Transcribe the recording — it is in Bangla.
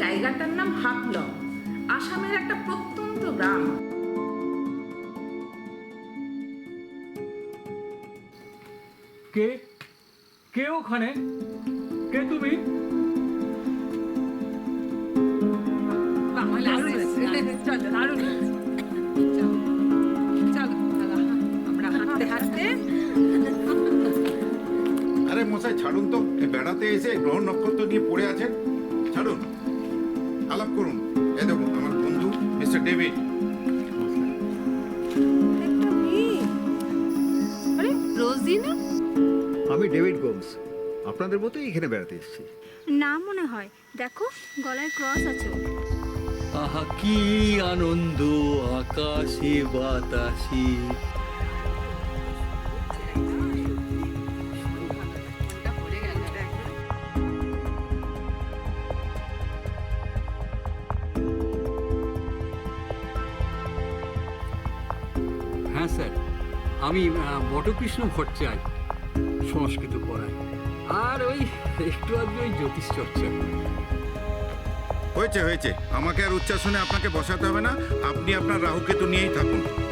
জায়গাটার নাম হাফলং আসামের একটা প্রত্যন্ত গ্রাম। কে? কে ওখানে? কে তুমি? আরে মশাই ছাড়ুন তো। বেড়াতে এসে গ্রহ নক্ষত্র নিয়ে পড়ে আছেন। ছাড়ুন। আলাপ করুন। এ দেখুন আমার বন্ধু মিস্টার ডেভিড। আরে রোজি না আমি ডেভিড গোমস। আপনাদের মতোই এখানে বেড়াতে এসেছি। না মনে হয়। দেখো গলায় ক্রস আছে। আহা কি আনন্দ আকাশে বাতাসে। হ্যাঁ স্যার। আমি বটকৃষ্ণ ভট্টাচার্য, সংস্কৃত পড়াই। আর ওই একটু আধটু ওই জ্যোতিষ চর্চা। হয়েছে হয়েছে। আমাকে আর উচ্চাসনে আপনাকে বসাতে হবে না। আপনি আপনার রাহুকেতু নিয়েই থাকুন।